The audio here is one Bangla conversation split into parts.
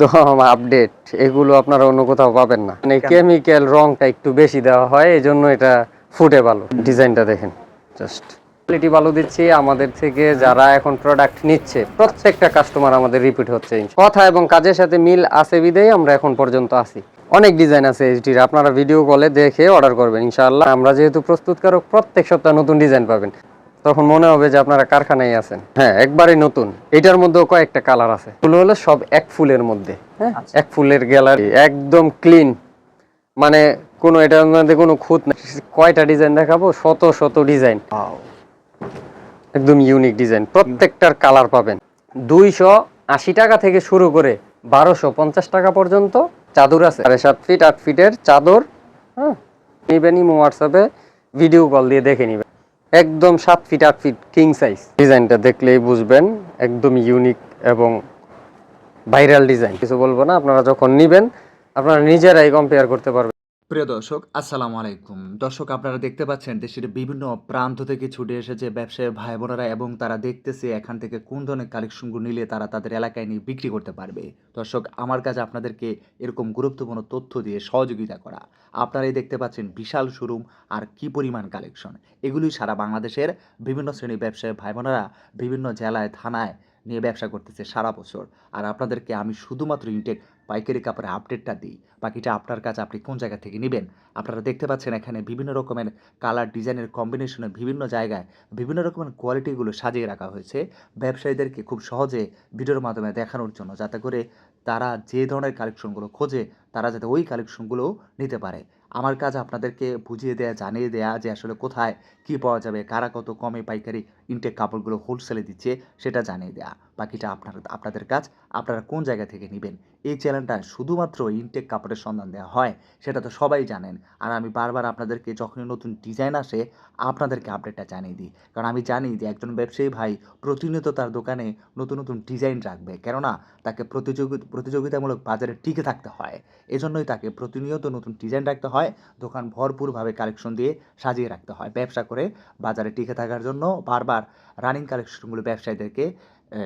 একদম আপডেট এগুলো আপনারা অন্য কোথাও পাবেন না। মানে কেমিক্যাল রংটা একটু বেশি দেওয়া হয় এই জন্য এটা ফুটে ভালো। ডিজাইনটা দেখেন জাস্ট কোয়ালিটি ভালো দিচ্ছি, আমাদের থেকে যারা এখন প্রোডাক্ট নিচ্ছে, প্রত্যেকটা কাস্টমার আমাদের রিপিট হচ্ছে। কথা এবং কাজের সাথে মিল আছে বিদেই আমরা এখন পর্যন্ত আছি। অনেক ডিজাইন আছে এইচডির আপনারা ভিডিও কলে দেখে অর্ডার করবেন, ইনশাআল্লাহ। আমরা যেহেতু প্রস্তুতকারক, প্রত্যেক সপ্তাহে নতুন ডিজাইন পাবেন। তখন মনে হবে যে আপনারা কারখানায় আছেন। হ্যাঁ একবারে নতুন। এটার মধ্যেও কয়েকটা কালার আছে। ফুল হলো সব এক ফুলের মধ্যে। হ্যাঁ এক ফুলের গ্যালারি একদম ক্লিন। মানে কোনো এটার মধ্যে কোনো খুঁত নেই। কয়টা ডিজাইন দেখাবো? শত শত ডিজাইন। একদম ইউনিক ডিজাইন। প্রত্যেকটার কালার পাবেন। দুইশো আশি টাকা থেকে শুরু করে বারোশো পঞ্চাশ টাকা পর্যন্ত চাদর আছে। সাড়ে সাত ফিট আট ফিটের চাদর হ্যাঁ নিবেন ইমো হোয়াটসঅ্যাপে ভিডিও কল দিয়ে দেখে নিবেন। একদম সাত ফিট আট ফিট কিং সাইজ ডিজাইনটা দেখলেই বুঝবেন, একদম ইউনিক এবং ভাইরাল ডিজাইন কিছু বলব না, আপনারা যখন নিবেন, আপনারা নিজেরাই কম্পেয়ার করতে পারবেন। প্রিয় দর্শক, আসসালামু আলাইকুম। দর্শক, আপনারা দেখতে পাচ্ছেন দেশের বিভিন্ন প্রান্ত থেকে ছুটে এসেছে ব্যবসায়ী ভাই বোনেরা এবং তারা দেখতেছে এখান থেকে কোন ধরনের কালেকশনগুলো নিলে তারা তাদের এলাকায় নিয়ে বিক্রি করতে পারবে। দর্শক, আমার কাছে আপনাদেরকে এরকম গুরুত্বপূর্ণ তথ্য দিয়ে সহযোগিতা করা। আপনারাই দেখতে পাচ্ছেন বিশাল শোরুম আর কি পরিমাণ কালেকশন। এগুলি সারা বাংলাদেশের বিভিন্ন শ্রেণির ব্যবসায়ী ভাই বোনেরা বিভিন্ন জেলায়, থানায় নিয়ে ব্যবসা করতেছে সারা বছর। আর আপনাদেরকে আমি শুধুমাত্র ইনটেক পাইকারি কাপড়ে আপডেটটা দিই। বাকিটা আপনার কাছে আপনি কোন জায়গা থেকে নেবেন? আপনারা দেখতে পাচ্ছেন এখানে বিভিন্ন রকমের কালার ডিজাইনের কম্বিনেশনে বিভিন্ন জায়গায় বিভিন্ন রকমের কোয়ালিটিগুলো সাজিয়ে রাখা হয়েছে ব্যবসায়ীদেরকে খুব সহজে ভিডিওর মাধ্যমে দেখানোর জন্য, যাতে করে তারা যে ধরনের কালেকশনগুলো খোঁজে, তারা যাতে ওই কালেকশনগুলো নিতে পারে। আমার কাজ আপনাদেরকে বুঝিয়ে দেয়া, জানিয়ে দেয়া যে আসলে কোথায় কি পাওয়া যাবে, কারা কত কমে পাইকারি ইনটেক কাপড়গুলো হোলসেলে দিচ্ছে সেটা জানিয়ে দেয়া। বাকিটা আপনার, আপনাদের কাজ, আপনারা কোন জায়গা থেকে নেবেন? এই চ্যানেলটা শুধুমাত্র ইনটেক কাপড়ের সন্ধান দেওয়া হয়, সেটা তো সবাই জানেন। আর আমি বারবার আপনাদেরকে যখনই নতুন ডিজাইন আসে, আপনাদেরকে আপডেটটা জানিয়ে দিই। কারণ আমি জানি যে একজন ব্যবসায়ী ভাই প্রতিনিয়ত তার দোকানে নতুন নতুন ডিজাইন রাখবে। কেননা তাকে প্রতিযোগিতা, প্রতিযোগিতামূলক বাজারে টিকে থাকতে হয়। এজন্যই তাকে প্রতিনিয়ত নতুন ডিজাইন রাখতে হয়। দোকান ভরপুরভাবে কালেকশন দিয়ে সাজিয়ে রাখতে হয়। ব্যবসা করে বাজারে টিকে থাকার জন্য বারবার রানিং কালেকশনগুলো ব্যবসায়ীদেরকে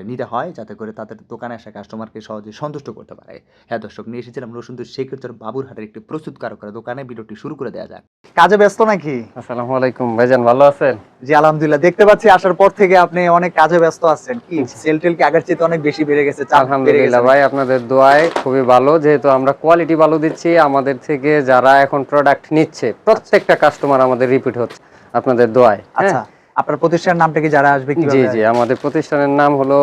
নিতে হয় যাতে করে তাদের দোকানে আসা কাস্টমারকে সহজে সন্তুষ্ট করতে পারে। হ্যাঁ দর্শক নিয়ে এসেছিলাম রসুন্দর শেখরচর বাবুরহাটের একটি প্রস্তুতকারক করে দোকানে। ভিডিওটি শুরু করে দেওয়া যাক। কাজে ব্যস্ত নাকি? আসসালামু আলাইকুম। ভাইজান ভালো আছেন? জি আলহামদুলিল্লাহ। দেখতে পাচ্ছি আসার পর থেকে আপনি অনেক কাজে ব্যস্ত আছেন। কি সেল টেল কি আগের চেয়ে অনেক বেশি বেড়ে গেছে? আলহামদুলিল্লাহ ভাই আপনাদের দোয়ায় খুবই ভালো। যেহেতু আমরা কোয়ালিটি ভালো দিচ্ছি আমাদের থেকে যারা এখন প্রোডাক্ট নিচ্ছে প্রত্যেকটা কাস্টমার আমাদের রিপিট হচ্ছে আপনাদের দোয়ায়। আচ্ছা। হ্যাঁ? আপনার প্রতিষ্ঠানের নামটা কি যারা আসবে কি জি জি আমাদের প্রতিষ্ঠানের নাম হলো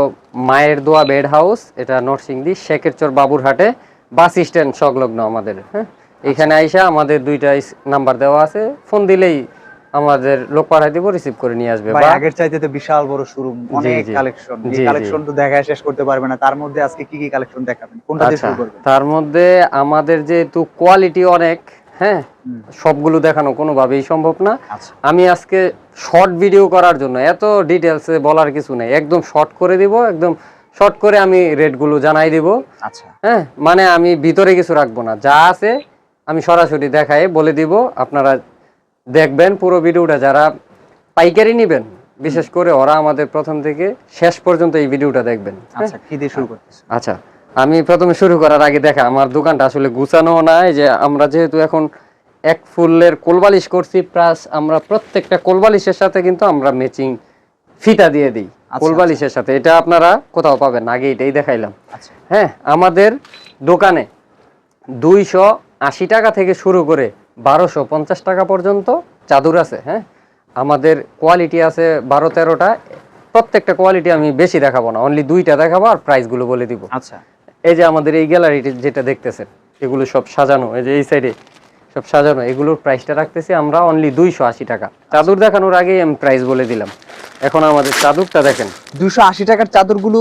মায়ের দোয়া বেড হাউস এটা নরসিংদী শেখেরচর বাবুরহাটে বাস স্ট্যান্ড সংলগ্ন আমাদের হ্যাঁ? এখানে আইসা আমাদের দুইটা নাম্বার দেওয়া আছে ফোন দিলেই আমাদের লোক পাঠাই দিব রিসিভ করে নিয়ে আসবে। ভাই আগের চাইতে তো বিশাল বড় শোরুম অনেক। কালেকশন। এই কালেকশন তো দেখায় শেষ করতে পারবে না তার মধ্যে আজকে কি কি কালেকশন দেখাবেন? কোনটা দিয়ে আচ্ছা শুরু করবেন? তার মধ্যে আমাদের যেহেতু কোয়ালিটি অনেক হ্যাঁ? সবগুলো দেখানো কোনোভাবেই সম্ভব না। আচ্ছা। আমি আজকে শর্ট ভিডিও করার জন্য। এত ডিটেলসে বলার কিছু নেই। একদম শর্ট করে দিব একদম শর্ট করে আমি রেটগুলো জানাই দিব। আচ্ছা। হ্যাঁ মানে আমি ভিতরে কিছু রাখব না। যা আছে আমি সরাসরি দেখাই বলে দিব। আপনারা দেখবেন পুরো ভিডিওটা। যারা পাইকারি নেবেন বিশেষ করে ওরা আমাদের প্রথম থেকে শেষ পর্যন্ত এই ভিডিওটা দেখবেন। হ্যাঁ? আচ্ছা কি দিয়ে শুরু করতেছেন? আচ্ছা আমি প্রথমে শুরু করার আগে দেখা আমার দোকানটা আসলে গুছানো না যে আমরা যেহেতু এখন এক ফুলের কোলবালিশ করছি প্লাস আমরা প্রত্যেকটা কোলবালিশের সাথে কিন্তু আমরা ম্যাচিং ফিতা দিয়ে দিই আচ্ছা, কোলবালিশের সাথে। এটা আপনারা কোথাও পাবেন আগে এটাই দেখাইলাম। আচ্ছা। হ্যাঁ আমাদের দোকানে দুইশো আশি টাকা থেকে শুরু করে বারোশো পঞ্চাশ টাকা পর্যন্ত চাদর আছে হ্যাঁ? আমাদের কোয়ালিটি আছে বারো তেরোটা। প্রত্যেকটা কোয়ালিটি আমি বেশি দেখাবো না অনলি দুইটা দেখাবো আর প্রাইসগুলো বলে দিব। আচ্ছা। এই যে আমাদের এই গ্যালারিটি যেটা দেখতেছেন এগুলো সব সাজানো এই যে এই সাইডে সব সাজানো। এগুলোর প্রাইসটা রাখতেছি আমরা অনলি দুইশো আশি টাকা। চাদর দেখানোর আগেই আমি প্রাইস বলে দিলাম। এখন আমাদের চাদরটা দেখেন। দুশো আশি টাকার চাদরগুলো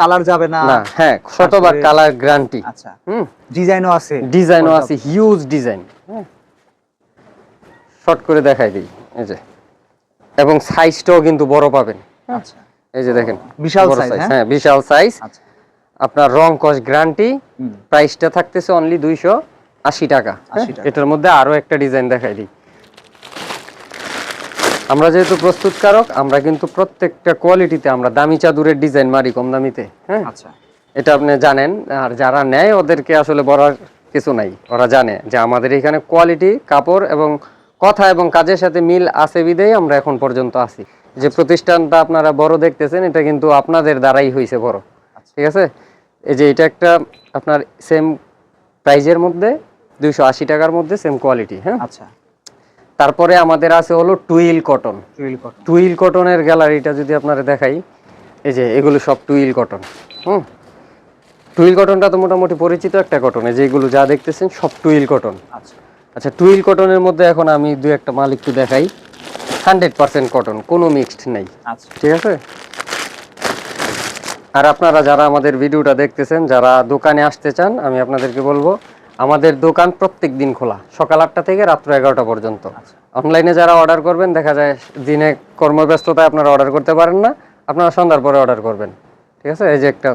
কালার যাবে না? না হ্যাঁ শতভাগ কালার গ্যারান্টি আচ্ছা। হুম? ডিজাইনও আছে। ডিজাইনও আছে হিউজ ডিজাইন শর্ট করে দেখাই দিই এই যে। এবং সাইজটাও কিন্তু বড় পাবেন। আচ্ছা। এই যে দেখেন বিশাল size, হ্যাঁ? হ্যাঁ বিশাল সাইজ আচ্ছা। আপনার রং কস গ্যারান্টি হুম। প্রাইসটা থাকতেছে অনলি দুইশো আশি টাকা? 80 টাকা। এটার মধ্যে আরও একটা ডিজাইন দেখাই দিই। আমরা যেহেতু প্রস্তুতকারক আমরা কিন্তু প্রত্যেকটা কোয়ালিটিতে আমরা দামি চাদরের ডিজাইন মারি কম দামিতে হ্যাঁ? আচ্ছা। এটা আপনি জানেন আর যারা নেয় ওদেরকে আসলে বলার কিছু নাই। ওরা জানে যে আমাদের এখানে কোয়ালিটি কাপড় এবং কথা এবং কাজের সাথে মিল আছে বিদেই আমরা এখন পর্যন্ত আছি। যে প্রতিষ্ঠানটা আপনারা বড় দেখতেছেন এটা কিন্তু আপনাদের দ্বারাই হয়েছে বড়। ঠিক আছে? এই যে এটা একটা আপনার সেম প্রাইজের মধ্যে দুইশো আশি টাকার মধ্যে সেম কোয়ালিটি হ্যাঁ? আচ্ছা। তারপরে আমাদের আছে হলো twill cotton. Twill cotton. Twill কটনের গ্যালারিটা যদি আপনারা দেখাই এই যে এগুলো সব টুইল কটন হুম? টুইল কটনটা তো মোটামুটি পরিচিত একটা কটন এই যে এগুলো যা দেখতেছেন সব টুইল কটন। আচ্ছা। আচ্ছা টুইল কটনের মধ্যে এখন আমি দু একটা মাল একটু দেখাই। হান্ড্রেড পার্সেন্ট কটন কোনো মিক্সড নেই। আচ্ছা। ঠিক আছে? আর আপনারা যারা আমাদের ভিডিওটা দেখতেছেন যারা দোকানে আসতে চান আমি আপনাদেরকে বলব আমাদের দোকান প্রত্যেক দিন খোলা। সকাল আটটা থেকে রাত্র এগারোটা পর্যন্ত। আচ্ছা। অনলাইনে যারা অর্ডার করবেন দেখা যায় দিনে কর্মব্যস্ততায় আপনারা অর্ডার করতে পারেন না। আপনারা সন্ধ্যার পরে অর্ডার করবেন। ঠিক আছে? এই যে একটা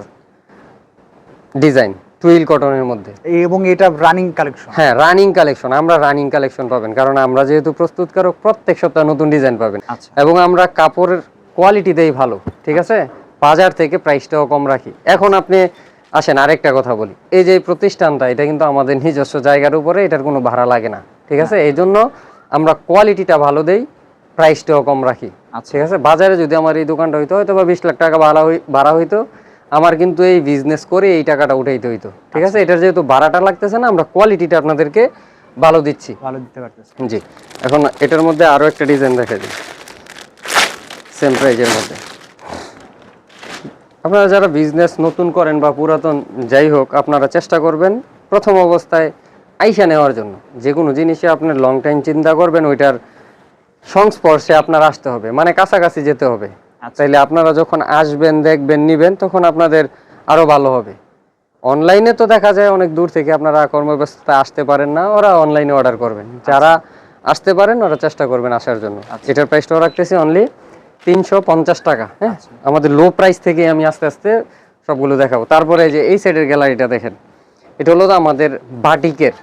ডিজাইন টুইল কটনের মধ্যে। এবং এটা রানিং কালেকশন হ্যাঁ রানিং কালেকশন আমরা রানিং কালেকশন পাবেন। কারণ আমরা যেহেতু প্রস্তুতকারক প্রত্যেক সপ্তাহে নতুন ডিজাইন পাবেন। আচ্ছা। এবং আমরা কাপড়ের কোয়ালিটিতেই ভালো। ঠিক আছে? বাজার থেকে প্রাইসটাও কম রাখি। এখন আপনি আসেন আরেকটা কথা বলি। এই যে প্রতিষ্ঠানটা এটা কিন্তু আমাদের নিজস্ব জায়গার উপরে এটার কোনো ভাড়া লাগে না ঠিক আছে? এই জন্য আমরা কোয়ালিটিটা ভালো দেই প্রাইসটাও কম রাখি আচ্ছা। ঠিক আছে? বাজারে যদি আমার এই দোকানটা হইতো হয়তো বা বিশ লাখ টাকা ভাড়া হই ভাড়া হইতো আমার কিন্তু এই বিজনেস করে এই টাকাটা উঠাইতে হইতো ঠিক আছে? এটার যেহেতু ভাড়াটা লাগতেছে না আমরা কোয়ালিটিটা আপনাদেরকে ভালো দিচ্ছি। ভালো দিতে পারতেছে। জি এখন এটার মধ্যে আরও একটা ডিজাইন দেখা দিই সেম প্রাইজের মধ্যে। আপনারা যারা বিজনেস নতুন করেন বা পুরাতন যাই হোক আপনারা চেষ্টা করবেন প্রথম অবস্থায় আইসা নেওয়ার জন্য। যে কোনো জিনিসে আপনার লং টাইম চিন্তা করবেন ওইটার সংস্পর্শে আপনার আসতে হবে। মানে কাছাকাছি যেতে হবে। আচ্ছা। তাইলে আপনারা যখন আসবেন দেখবেন নিবেন তখন আপনাদের আরও ভালো হবে। অনলাইনে তো দেখা যায় অনেক দূর থেকে আপনারা কর্মব্যস্ততা আসতে পারেন না ওরা অনলাইনে অর্ডার করবেন। যারা আসতে পারেন ওরা চেষ্টা করবেন আসার জন্য। এটার প্রাইসটাও রাখতেছি অনলি তিনশো পঞ্চাশ টাকা হ্যাঁ? আমাদের লো প্রাইস থেকে আমি আস্তে আস্তে সবগুলো দেখাবো। তারপরে যে এই সাইডের গ্যালারিটা দেখেন এটা হলো আমাদের বাটিকের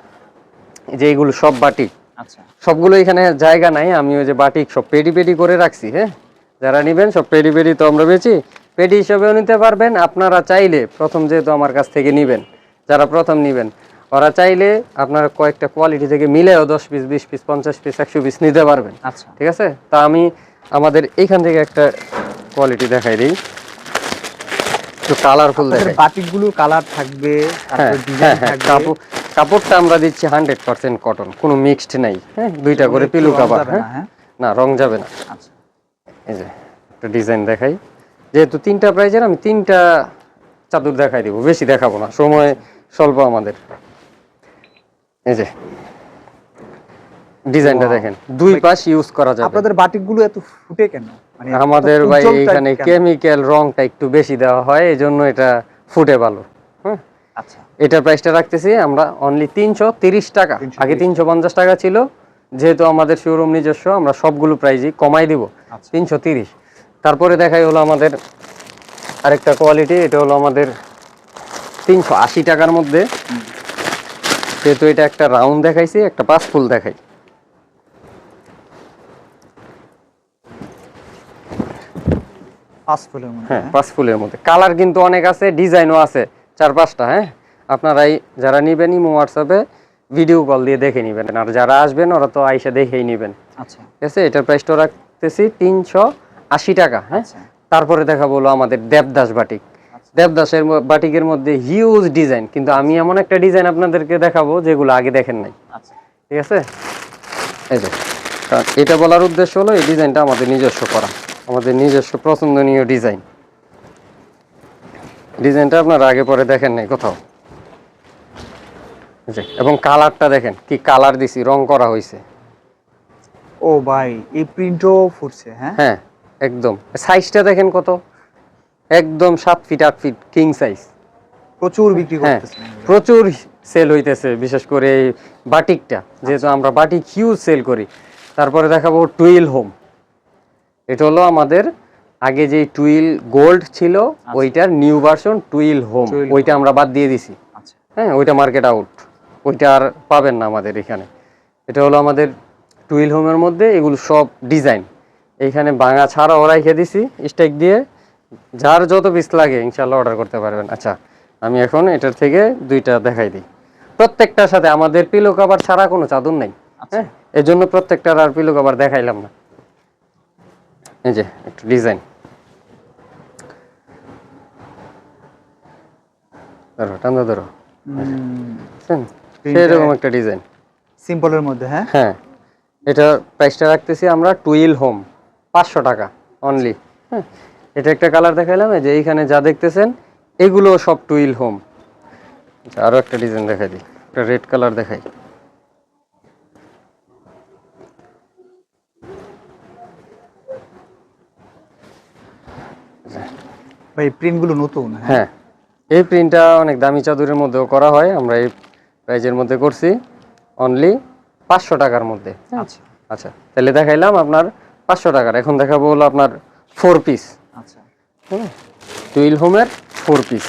যে এইগুলো সব বাটিক। আচ্ছা। সবগুলো এখানে জায়গা নাই আমি ওই যে বাটিক সব পেডি পেডি করে রাখছি হ্যাঁ? যারা নিবেন সব পেডি পেডি তো আমরা বেচি পেডি হিসেবেও নিতে পারবেন আপনারা চাইলে প্রথম যেহেতু আমার কাছ থেকে নিবেন যারা প্রথম নিবেন ওরা চাইলে আপনারা কয়েকটা কোয়ালিটি থেকে মিলেও দশ পিস বিশ পিস পঞ্চাশ পিস একশো পিস নিতে পারবেন। আচ্ছা। ঠিক আছে? তা আমি আমাদের এখান থেকে একটা কোয়ালিটি দেখাই দিই। একটু কালারফুল দেখাই বাটিকগুলো কালার থাকবে হ্যাঁ হ্যাঁ হ্যাঁ কাপড় কাপড়টা আমরা দিচ্ছি হান্ড্রেড পার্সেন্ট কটন কোনো মিক্সড নাই। হ্যাঁ দুইটা করে পিলু হ্যাঁ? হ্যাঁ? না রং যাবে না। আচ্ছা। এই যে একটা ডিজাইন দেখাই। যেহেতু তিনটা প্রাইজের আমি তিনটা চাদর দেখাই দিব বেশি দেখাবো না সময় স্বল্প আমাদের। এই যে ডিজাইনটা দেখেন। দুই পাশ ইউজ করা যাবে। আপনাদের বাটিকগুলো এত ফুটে কেন? মানে আমাদের ভাই এখানে কেমিক্যাল রংটা একটু বেশি দেওয়া হয় এই জন্য এটা ফুটে ভালো। হ্যাঁ আচ্ছা। এটার প্রাইসটা রাখতেছি আমরা অনলি তিনশো তিরিশ টাকা। আগে তিনশো পঞ্চাশ টাকা ছিল। যেহেতু আমাদের শোরুম নিজস্ব আমরা সবগুলো প্রাইজই কমাই দিব। আচ্ছা। তিনশো তিরিশ। তারপরে দেখাই হলো আমাদের আরেকটা কোয়ালিটি এটা হলো আমাদের তিনশো আশি টাকার মধ্যে। যেহেতু এটা একটা রাউন্ড দেখাইছি একটা পাঁচ ফুল দেখাই। পাঁচ ফুলের মধ্যে হ্যাঁ হ্যাঁ? পাঁচ ফুলের মধ্যে। কালার কিন্তু অনেক আছে ডিজাইনও আছে চার পাঁচটা হ্যাঁ আপনারাই যারা নিবেন ইমো হোয়াটসঅ্যাপে ভিডিও কল দিয়ে দেখে নেবেন। আর যারা আসবেন ওরা তো আইসা দেখেই নেবেন। আচ্ছা। ঠিক আছে? এটার প্রাইসটা রাখতেছি তিনশো আশি টাকা হ্যাঁ? আচ্ছা। তারপরে দেখা বলো আমাদের দেবদাস বাটিক। দেবদাসের ম- বাটিকের মধ্যে হিউজ ডিজাইন কিন্তু আমি এমন একটা ডিজাইন আপনাদেরকে দেখাবো যেগুলো আগে দেখেন নাই। আচ্ছা। ঠিক আছে? এই যে এটা বলার উদ্দেশ্য হলো এই ডিজাইনটা আমাদের নিজস্ব করা। আমাদের নিজস্ব পছন্দনীয় ডিজাইন। ডিজাইনটা আপনারা আগে পরে দেখেন নাই কোথাও। এবং কালারটা দেখেন কি কালার দিছি রং করা হয়েছে ও ভাই এই প্রিন্টও ফুটছে হ্যাঁ? হ্যাঁ একদম। সাইজটা দেখেন কত? একদম সাত ফিট আট ফিট কিং সাইজ প্রচুর বিক্রি হ্যাঁ প্রচুর সেল হইতেছে বিশেষ করে এই বাটিকটা। যেহেতু আমরা বাটিক হিউজ সেল করি তারপরে দেখাবো টুইল হোম এটা হলো আমাদের আগে যে টুইল গোল্ড ছিল ওইটার নিউ ভার্সন টুইল হোম। ওইটা আমরা বাদ দিয়ে দিছি। আচ্ছা। হ্যাঁ ওইটা মার্কেট আউট। ওইটা আর পাবেন না আমাদের এখানে। এটা হলো আমাদের টুইল হোমের মধ্যে এগুলো সব ডিজাইন। এইখানে বাঙা ছাড়াও রেখে দিছি স্টেক দিয়ে। যার যত পিস লাগে ইনশাল্লাহ অর্ডার করতে পারবেন। আচ্ছা আমি এখন এটার থেকে দুইটা দেখাই দিই। প্রত্যেকটার সাথে আমাদের পিলো কভার ছাড়া কোনো চাদর নেই। আচ্ছা। হ্যাঁ এই জন্য প্রত্যেকটার আর পিলো কভার দেখাইলাম না। এই যে একটু ডিজাইন ধরো টান্দা ধরো। সেরকম একটা ডিজাইন সিম্পলের মধ্যে হ্যাঁ? হ্যাঁ এটা প্রাইসটা রাখতেছি আমরা টুইল হোম পাঁচশো টাকা অনলি হ্যাঁ এটা একটা কালার দেখাইলাম যে এইখানে যা দেখতেছেন এগুলো সব টুইল হোম আরও একটা ডিজাইন দেখাই দিই একটা রেড কালার দেখাই। ভাই প্রিন্টগুলো নতুন হ্যাঁ? হ্যাঁ এই প্রিন্টটা অনেক দামি চাদরের মধ্যেও করা হয় আমরা এই প্রাইজের মধ্যে করছি অনলি পাঁচশো টাকার মধ্যে। আচ্ছা। আচ্ছা তাহলে দেখাইলাম আপনার পাঁচশো টাকার এখন দেখাবো হলো আপনার ফোর পিস আচ্ছা। টুইল হোমের ফোর পিস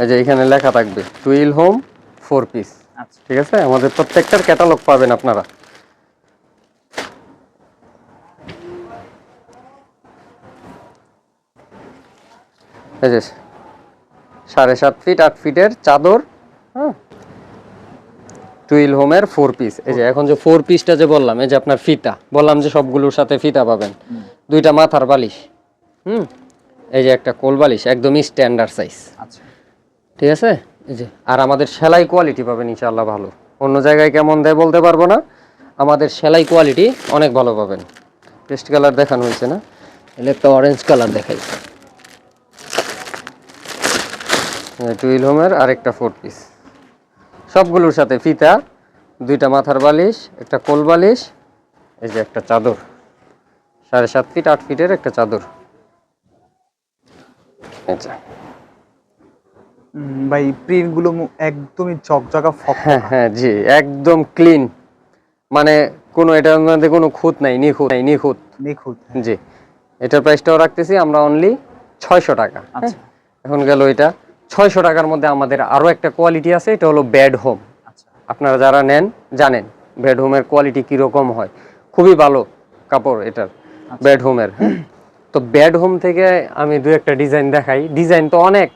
এই যে এখানে লেখা থাকবে টুইল হোম ফোর পিস আচ্ছা। ঠিক আছে? আমাদের প্রত্যেকটার ক্যাটালগ পাবেন আপনারা। এই যে সাড়ে সাত ফিট আট ফিটের চাদর হ্যাঁ? টুইল হোমের ফোর পিস এই যে এখন যে ফোর পিসটা যে বললাম এই যে আপনার ফিতা বললাম যে সবগুলোর সাথে ফিতা পাবেন। দুইটা মাথার বালিশ হুম? এই যে একটা কোল বালিশ একদমই স্ট্যান্ডার্ড সাইজ আচ্ছা। ঠিক আছে? এই যে আর আমাদের সেলাই কোয়ালিটি পাবেন ইনশাআল্লাহ ভালো। অন্য জায়গায় কেমন দেয় বলতে পারব না। আমাদের সেলাই কোয়ালিটি অনেক ভালো পাবেন। পেস্ট কালার দেখানো হয়েছে না? এলে একটা অরেঞ্জ কালার দেখাই। টুইল হোমের আর একটা ফোর পিস সবগুলোর সাথে ফিতা দুইটা মাথার বালিশ একটা কোল বালিশ এই যে একটা চাদর। সাড়ে সাত ফিট আট ফিটের একটা চাদর। আচ্ছা ভাই প্রিন্টগুলো মু- একদমই চকচকা হ্যাঁ হ্যাঁ জি একদম ক্লিন মানে কোনো এটার মধ্যে কোনো খুঁত নাই নিখুঁত নাই নিখুঁত। নিখুঁত জি। এটার প্রাইসটাও রাখতেছি আমরা অনলি ছয়শো টাকা হ্যাঁ? আচ্ছা। এখন গেল এটা। ছয়শো টাকার মধ্যে আমাদের আরও একটা কোয়ালিটি আছে এটা হলো বেড হোম আচ্ছা। আপনারা যারা নেন জানেন বেড হোমের কোয়ালিটি কীরকম হয়। খুবই ভালো কাপড় এটার বেড হোমের তো বেড হোম থেকে আমি দু একটা ডিজাইন দেখাই। ডিজাইন তো অনেক।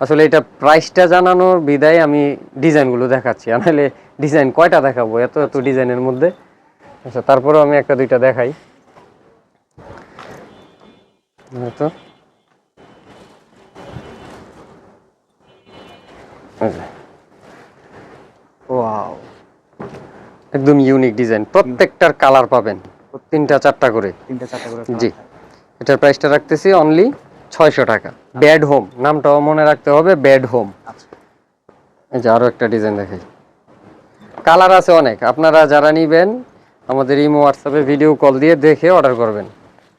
আসলে এটা প্রাইসটা জানানোর বিদায় আমি ডিজাইনগুলো দেখাচ্ছি। নাহলে ডিজাইন কয়টা দেখাবো? এত এত ডিজাইনের মধ্যে। আচ্ছা তারপরেও আমি একটা দুইটা দেখাই। তো। ওয়াও। একদম ইউনিক ডিজাইন প্রত্যেকটার কালার পাবেন। তিনটা চারটা করে। তিনটা চারটা করে জি। এটার প্রাইসটা রাখতেছি অনলি ছয়শো টাকা। বেড হোম নামটাও মনে রাখতে হবে বেড হোম আচ্ছা। এই যে আরও একটা ডিজাইন দেখাই। কালার আছে অনেক। আপনারা যারা নিবেন আমাদের ইমো হোয়াটসঅ্যাপে ভিডিও কল দিয়ে দেখে অর্ডার করবেন।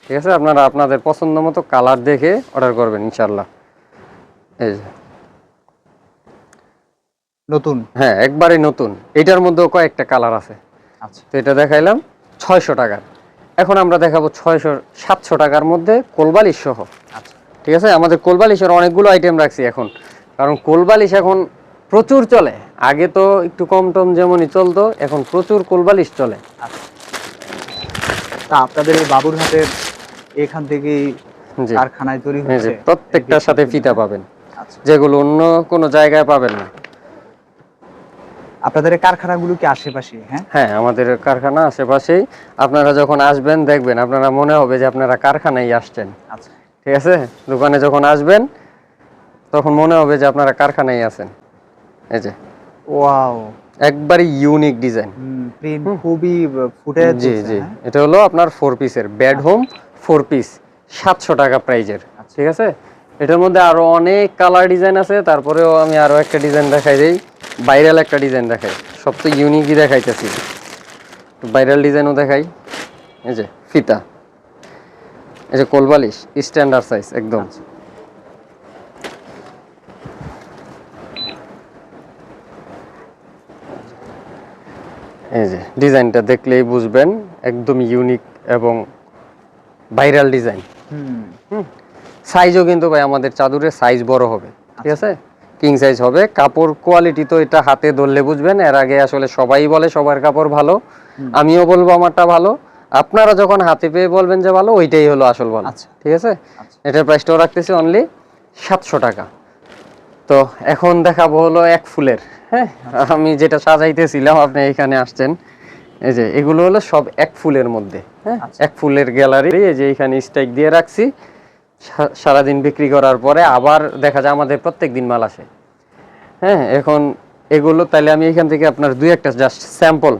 ঠিক আছে? আপনারা আপনাদের পছন্দ মতো কালার দেখে অর্ডার করবেন ইনশাল্লাহ এই যে। নতুন? হ্যাঁ একবারে নতুন। এটার মধ্যেও কয়েকটা কালার আছে। আচ্ছা। তো এটা দেখাইলাম ছয়শো টাকার। এখন আমরা দেখাবো ছয়শো সাতশো টাকার মধ্যে কোলবালিশ সহ। আচ্ছা। ঠিক আছে? আমাদের কোলবালিশের অনেকগুলো আইটেম রাখছি এখন। কারণ কোলবালিশ এখন প্রচুর চলে। আগে তো একটু কম টম যেমনই চলতো এখন প্রচুর কোলবালিশ চলে। আচ্ছা। তা আপনাদের এই বাবুরহাটের এখান থেকেই কারখানায় তৈরি হচ্ছে। প্রত্যেকটার সাথে ফিতা পাবেন। আচ্ছা। যেগুলো অন্য কোনো জায়গায় পাবেন না। আপনাদের কারখানাগুলো কি আশেপাশে হ্যাঁ? হ্যাঁ আমাদের কারখানা আশেপাশেই। আপনারা যখন আসবেন দেখবেন আপনারা মনে হবে যে আপনারা কারখানায় আসছেন। আচ্ছা। ঠিক আছে? দোকানে যখন আসবেন তখন মনে হবে যে আপনারা কারখানায় আছেন। এই যে। ওয়াও। একবারই ইউনিক ডিজাইন প্রিন্ট খুবই ফুটে জি জি। এটা হলো আপনার ফোর পিসের বেড হোম ফোর পিস সাতশো টাকা প্রাইজের ঠিক আছে? এটার মধ্যে আরও অনেক কালার ডিজাইন আছে তারপরেও আমি আরও একটা ডিজাইন দেখাই দিই। ভাইরাল একটা ডিজাইন দেখাই সব তো ইউনিকই দেখাইতেছি। ভাইরাল ডিজাইনও দেখাই। এই যে ফিতা। এই যে কোলবালিশ স্ট্যান্ডার্ড সাইজ একদম। এই যে ডিজাইনটা দেখলেই বুঝবেন একদম ইউনিক এবং ভাইরাল ডিজাইন হুম। সাইজও কিন্তু ভাই আমাদের চাদরের সাইজ বড় হবে ঠিক আছে? কিং সাইজ হবে। কাপড় কোয়ালিটি তো এটা হাতে ধরলে বুঝবেন এর আগে আসলে সবাই বলে সবার কাপড় ভালো। আমিও বলব আমারটা ভালো। আপনারা যখন হাতে পেয়ে বলবেন যে ভালো ওইটাই হলো আসল ভালো আচ্ছা। ঠিক আছে? আচ্ছা। এটার প্রাইসটাও রাখতেছি অনলি সাতশো টাকা। তো এখন দেখাবো হলো এক ফুলের হ্যাঁ? আমি যেটা সাজাইতেছিলাম আপনি এখানে আসছেন। এই যে এগুলো হলো সব এক ফুলের মধ্যে হ্যাঁ? এক ফুলের গ্যালারি এই যে এখানে স্টাইক দিয়ে রাখছি। সারাদিন বিক্রি করার পরে আবার দেখা যায় আমাদের প্রত্যেক দিন মাল আসে। হ্যাঁ এখন এগুলো তাহলে আমি এখান থেকে আপনার দুই একটা জাস্ট স্যাম্পল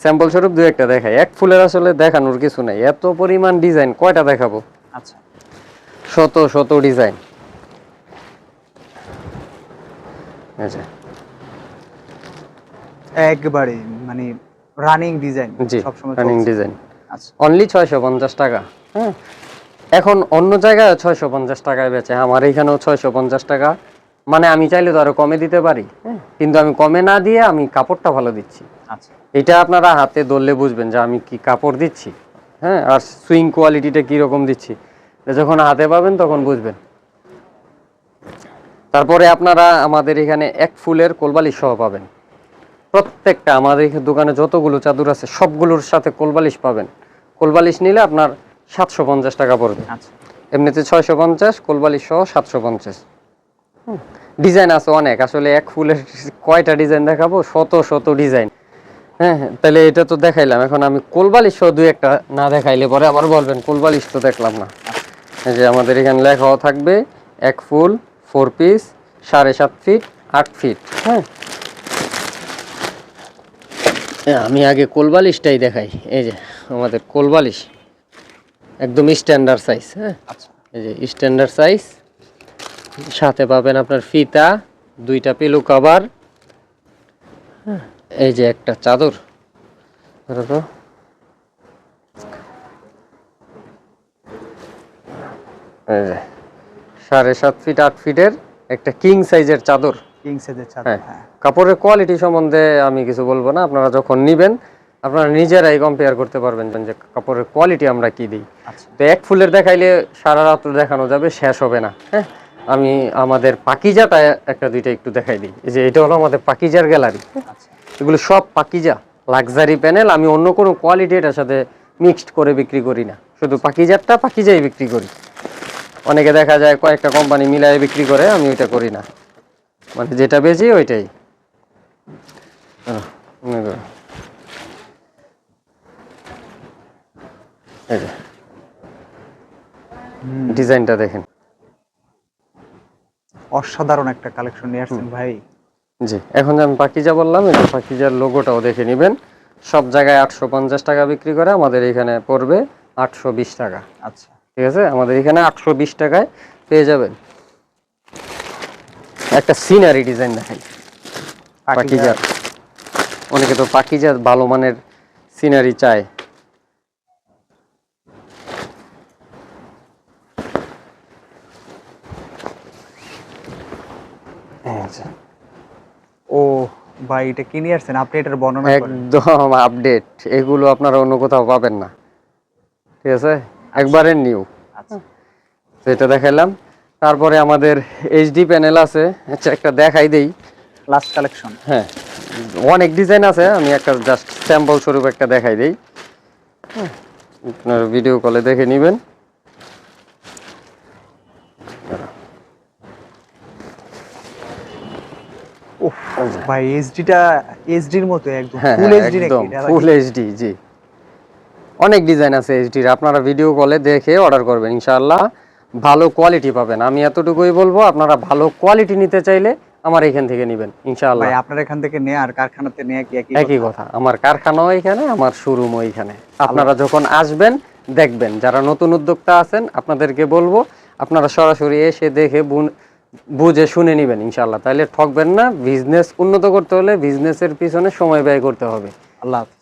স্যাম্পল স্বরূপ দুই একটা দেখাই। এক ফুলের আসলে দেখানোর কিছু নাই। এত পরিমাণ ডিজাইন কয়টা দেখাবো? আচ্ছা। শত শত ডিজাইন আচ্ছা একবারে মানে রানিং ডিজাইন সবসময় রানিং ডিজাইন আচ্ছা। অনলি ছয়শো পঞ্চাশ টাকা হ্যাঁ? এখন অন্য জায়গায় ছয়শো পঞ্চাশ টাকায় বেচে আমার এইখানেও ছয়শো পঞ্চাশ টাকা। মানে আমি চাইলে তো আরও কমে দিতে পারি হ্যাঁ? কিন্তু আমি কমে না দিয়ে আমি কাপড়টা ভালো দিচ্ছি। আচ্ছা। এটা আপনারা হাতে ধরলে বুঝবেন যে আমি কি কাপড় দিচ্ছি হ্যাঁ? আর সুইং কোয়ালিটিটা কীরকম দিচ্ছি যখন হাতে পাবেন তখন বুঝবেন। তারপরে আপনারা আমাদের এখানে এক ফুলের কোলবালিশ সহ পাবেন। প্রত্যেকটা আমাদের দোকানে যতগুলো চাদর আছে সবগুলোর সাথে কোলবালিশ পাবেন। কোলবালিশ নিলে আপনার সাতশো পঞ্চাশ টাকা পড়বে। আচ্ছা। এমনিতে ছয়শো পঞ্চাশ কোলবালিশ সহ সাতশো পঞ্চাশ। ডিজাইন আছে অনেক। আসলে এক ফুলের কয়টা ডিজাইন দেখাবো? শত শত ডিজাইন। হ্যাঁ হ্যাঁ, তাহলে এটা তো দেখাইলাম। এখন আমি কোলবালিশ সহ দুই একটা না দেখাইলে পরে আবার বলবেন কোলবালিশ তো দেখলাম না। এই যে আমাদের এখানে লেখাও থাকবে এক ফুল ফোর পিস সাড়ে সাত ফিট আট ফিট হ্যাঁ। হ্যাঁ, আমি আগে কোলবালিশটাই দেখাই। এই যে আমাদের কোলবালিশ। একদম স্ট্যান্ডার্ড সাইজ হ্যাঁ? আচ্ছা। এই যে স্ট্যান্ডার্ড সাইজ সাথে পাবেন আপনার ফিতা দুইটা পিলো কভার হ্যাঁ, এই যে একটা চাদর ধরো। এই যে সাড়ে সাত ফিট আট ফিটের একটা কিং সাইজের চাদর। কিং সাইজের ছাদ হ্যাঁ। হ্যাঁ। কাপড়ের কোয়ালিটি সম্বন্ধে আমি কিছু বলব না। আপনারা যখন নিবেন আপনারা নিজেরাই কম্পেয়ার করতে পারবেন যে কাপড়ের কোয়ালিটি আমরা কি দিই। আচ্ছা। তো এক ফুলের দেখাইলে সারা রাত্র দেখানো যাবে শেষ হবে না হ্যাঁ? আমি আমাদের পাকিজাটা একটা দুইটা একটু দেখাই দিই। যে এটা হলো আমাদের পাকিজার গ্যালারি আচ্ছা। এগুলো সব পাকিজা লাক্সারি প্যানেল আমি অন্য কোনো কোয়ালিটি এটার সাথে মিক্সড করে বিক্রি করি না। শুধু পাকিজারটা পাকিজাই বিক্রি করি। অনেকে দেখা যায় কয়েকটা কোম্পানি মিলাই বিক্রি করে আমি ওইটা করি না। মানে যেটা বেশি ওইটাই আহ, মনে করো। এই যে। ডিজাইনটা দেখেন। অসাধারণ একটা কালেকশন নিয়ে আসছেন ভাই। জি এখন আমি পাকিজা বললাম এই পাকিজার লোগোটাও দেখে নেবেন। সব জায়গায় আটশো পঞ্চাশ টাকা বিক্রি করে আমাদের এখানে পড়বে আটশো বিশ টাকা। আচ্ছা। ঠিক আছে? আমাদের এখানে আটশো বিশ টাকায় পেয়ে যাবেন। একটা সিনারি ডিজাইন দেখাই। পাকিজার অনেকে তো পাকিজার ভালো মানের সিনারি চায়। আচ্ছা। ও ভাই এটা কি নিয়ে আসছেন? আপনি এটার বর্ণনা একদম আপডেট এগুলো আপনারা অন্য কোথাও পাবেন না। ঠিক আছে? একবারে নিউ আচ্ছা। এটা দেখাইলাম তারপরে আমাদের এইচডি প্যানেল আছে। আচ্ছা একটা দেখাই দেই। লাস্ট কালেকশন হ্যাঁ। অনেক ডিজাইন আছে। আমি একটা জাস্ট স্যাম্পল স্বরূপ একটা দেখাই দেই। আপনার ভিডিও কলে দেখে নেবেন। ভাই এইচডিটা এইচডির মতো একদম ফুল এইচডি একদম ফুল এইচডি জি। অনেক ডিজাইন আছে এইচডির আপনারা ভিডিও কলে দেখে অর্ডার করবেন ইনশাআল্লাহ। ভালো কোয়ালিটি পাবেন। আমি এতটুকুই বলব আপনারা ভালো কোয়ালিটি নিতে চাইলে আমার এখান থেকে নেবেন ইনশাআল্লাহ। ভাই আপনার এখান থেকে নেয়া আর কারখানাতে নেয়া কি একই একই কথা? আমার কারখানাও এখানে আমার শোরুমও এখানে। আপনারা যখন আসবেন দেখবেন যারা নতুন উদ্যোক্তা আছেন আপনাদেরকে বলব আপনারা সরাসরি এসে দেখে বুন- বুঝে শুনে নেবেন ইনশাল্লাহ তাহলে ঠকবেন না বিজনেস উন্নত করতে হলে বিজনেসের পিছনে সময় ব্যয় করতে হবে। আল্লাহ হাফেজ।